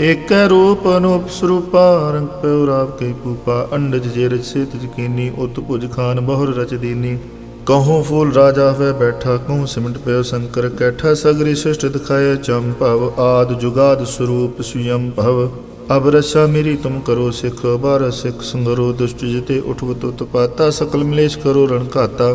ਏਕੈ ਰੂਪ ਅਨੂਪ ਸਰੂਪਾ, ਰੰਗ ਪਉ ਰਾਵ ਕੇ ਪੂਪਾ, ਅੰਡਜ ਜੇ ਰਚ ਸੇਤ ਜਕੀਨੀ ਉਤ ਭੁਜ ਖਾਨ ਬਹੁਰ ਰਚ ਦੀਨੀ। ਕਹੂੰ ਫੂਲ ਰਾਜਾ ਹੋਵੇ ਬੈਠਾ, ਕਹੂੰ ਸਿਮਟ ਪਿਓ ਸ਼ੰਕਰ ਕੈਠਾ, ਸਗਰੀ ਸ੍ਰਿਸ਼ਟ ਦਿਖਾਏ ਭਵ, ਆਦ ਜੁਗਾਦ ਸਰੂਪ ਸੁਯੰ ਭਵ। ਅਬ ਰਸਾ ਮੇਰੀ ਤੁਮ ਕਰੋ ਸਿਖ ਬਾਰ ਸਿਖ ਸੰਗਰੋ ਦੁਸ਼ਟ ਜਿਤੇ ਉਠਵਤ ਉਤਪਾਤਾ ਸਕਲ ਮਲੇਸ਼ ਕਰੋ ਰਣ ਘਾਤਾ।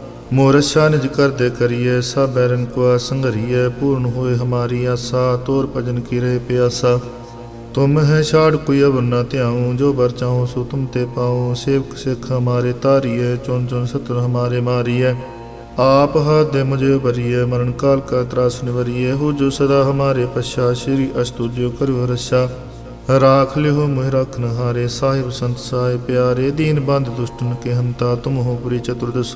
ਮੋਰਸ਼ਾ ਨਿਜ ਕਰਦੇ ਕਰੀਏ ਸਭ ਬੈਰਨ ਕੋ ਸੰਗਰੀਏ ਪੂਰਨ ਹੋਏ ਹਮਾਰੀ ਆਸਾ, ਤੋਰ ਭਜਨ ਕੀ ਰਹੇ ਪਿਆਸਾ। ਤੁਮ ਹੈ ਛਾੜ ਕੋਈ ਅਵਰ ਨਾ ਧਿਆਉ, ਜੋ ਬਰ ਚਾਹੋ ਸੋ ਤੁਮ ਤੇ ਪਾਉ। ਸੇਵਕ ਸਿਖ ਹਮਾਰੇ ਤਾਰੀਏ ਚੁਨ ਚੁਨ ਸਤਰ ਹਮਾਰੇ ਮਾਰੀਏ। ਆਪ ਹੱਥ ਦੇ ਮੁਝੇ ਬਰੀਏ ਮਰਨ ਕਾਲ ਕਾ ਤਰਾਸ ਨਿਵਰੀਏ। ਹੋ ਜੋ ਸਦਾ ਹਮਾਰੇ ਪਛਾ, ਸ਼੍ਰੀ ਅਸਤੁਜਿਓ ਕਰੋ ਰਸ਼ਾ। ਰਾਖ ਲਿਓ ਮੋਹਿ ਰਖਨ ਹਾਰੇ ਸਾਹਿਬ ਸੰਤ ਸਾਏ ਪਿਆਰੇ। ਦੀਨ ਬੰਦ ਦੁਸ਼ਟਨ ਕੇ ਹੰਤਾ, ਤੁਮ ਹੋ ਪੁਰੀ ਚਤੁਰਦਸ਼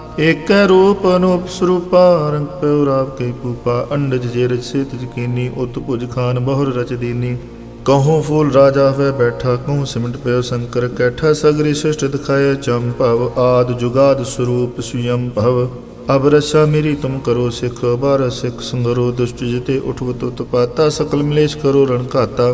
ਏਕੈ ਰੂਪ ਅਨੂਪ ਸਰੂਪਾ, ਰੰਗ ਪਿਉ ਰਾਵ ਕੇ ਪੂਪਾ, ਅੰਡਜ ਜੇ ਰਚ ਸੇਤ ਜਕੀਨੀ ਉਤ ਭੁਜ ਖਾਨ ਬਹੁਰ ਰਚ ਦੀਨੀ। ਕਹੂੰ ਫੂਲ ਰਾਜਾ ਹੋਏ ਬੈਠਾ, ਕਹੂੰ ਸਿਮਟ ਪਿਓ ਸ਼ੰਕਰ ਕੈਠਾ, ਸਗਰੀ ਸ੍ਰਿਸ਼ਟ ਦਿਖਾਏ ਭਵ, ਆਦ ਜੁਗਾਦ ਸਰੂਪ ਸੁਯੰ ਭਵ। ਅਬ ਰਸਾ ਮੇਰੀ ਤੁਮ ਕਰੋ ਸਿਖ ਬਾਰ ਸਿਖ ਸੰਗਰੋ, ਦੁਸ਼ਟ ਜਿਤੇ ਉਠਵਤ ਉਤਪਾਤਾ ਸਕਲ ਮਲੇਸ਼ ਕਰੋ ਰਣ ਘਾਤਾ।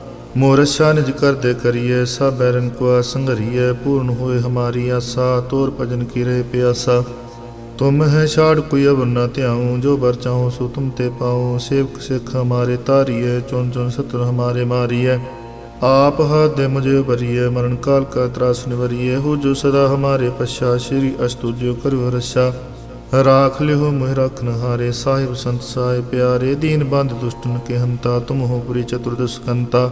ਮੋਰਸ਼ਾ ਨਿਜ ਕਰਦੇ ਕਰੀਏ ਸਭ ਬੈਰਨ ਕੋ ਸੰਗਰੀਏ ਪੂਰਨ ਹੋਏ ਹਮਾਰੀ ਆਸਾ, ਤੋਰ ਭਜਨ ਕੀ ਰਹੇ ਪਿਆਸਾ। ਤੁਮ ਹੈ ਛਾੜ ਕੋਈ ਅਵਰ ਨ ਧਿਆਉ, ਜੋ ਬਰ ਚਾਹੋ ਸੋ ਤੁਮ ਤੇ ਪਾਉ। ਸੇਵਕ ਸਿਖ ਹਮਾਰੇ ਤਾਰੀਏ ਚੁਨ ਚੁਨ ਸਤਰ ਹਮਾਰੇ ਮਾਰੀਏ। ਆਪ ਹੱਥ ਦੇ ਮੁਝੇ ਭਰੀਏ, ਮਰਨ ਕਾਲ ਕਾ ਤਰਾਸ ਨਿਵਰੀਏ। ਹੋ ਜੋ ਸਦਾ ਹਮਾਰੇ ਪਛਾ, ਸ਼੍ਰੀ ਅਸਤੁਜਿਓ ਕਰੋ ਰਸ਼ਾ ਰਾਖ ਲਿਓ ਮੋਹਿ ਰਖਨ ਹਾਰੇ ਸਾਹਿਬ ਸੰਤ ਸਾਹਿਬ ਪਿਆਰੇ। ਦੀਨ ਬੰਦ ਦੁਸ਼ਟਨ ਕੇ ਹੰਤਾ, ਤੁਮ ਹੋ ਪੁਰੀ ਚਤੁਰਦਸ਼ਕੰਤਾ।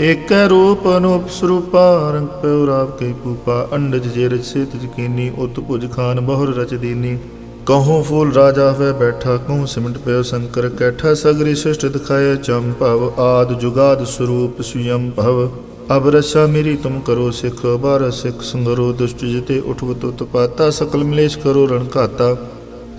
ਏਕੈ ਰੂਪ ਅਨੂਪ ਸਰੂਪਾ ਰੰਗ ਪਿਉ ਰਾਵ ਕੇ ਪੂਪਾ, ਅੰਡਜ ਜੇ ਰਚ ਸੇਤ ਜਕੀਨੀ, ਉਤ ਭੁਜ ਖਾਨ ਬਹੁਰ ਰਚ ਦੀਨੀ। ਕਹੂੰ ਫੂਲ ਰਾਜਾ ਹੋਏ ਬੈਠਾ ਕਹੂੰ ਸਿਮਟ ਪਿਓ ਸ਼ੰਕਰ ਕੈਠਾ, ਸਗਰੀ ਸ੍ਰਿਸ਼ਟ ਦਿਖਾਏ ਚੰਪਵ ਆਦ ਜੁਗਾਦ ਸਰੂਪ ਸੁਯੰ ਭਵ। ਅਬ ਰਸਾ ਮੇਰੀ ਤੁਮ ਕਰੋ ਸਿਖ ਬਾਰ ਸਿਖ ਸੰਗਰੋ, ਦੁਸ਼ਟ ਜਿਤੇ ਊਠਵ ਤੁਤ ਪਾਤਾ, ਸਕਲ ਮਲੇਸ਼ ਕਰੋ ਰਣ ਘਾਤਾ।